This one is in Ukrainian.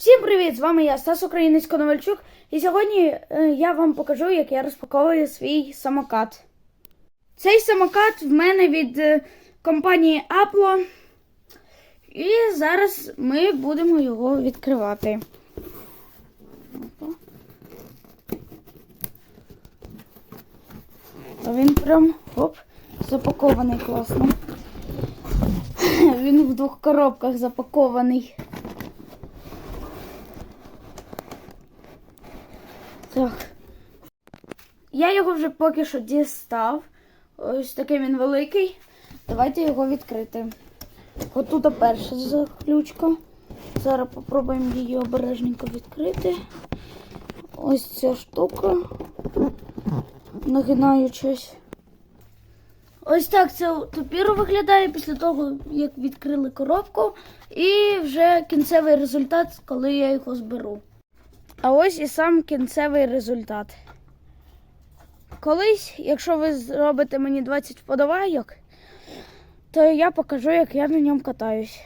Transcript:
Всім привіт! З вами я, Стас Українець Коновальчук, і сьогодні е, я вам покажу, як я розпаковую свій самокат. Цей самокат в мене від е, компанії Apple. І зараз ми будемо його відкривати. А він прям оп, запакований класно. Він в двох коробках запакований. Так. Я його вже поки що дістав. Ось такий він великий. Давайте його відкрити. Отут перша заключка. Зараз попробуємо її обережненько відкрити. Ось ця штука. Нагинаючись. Ось так це тепер виглядає після того, як відкрили коробку. І вже кінцевий результат, коли я його зберу. А ось і сам кінцевий результат. Колись, якщо ви зробите мені 20 вподобайок, то я покажу, як я на ньому катаюсь.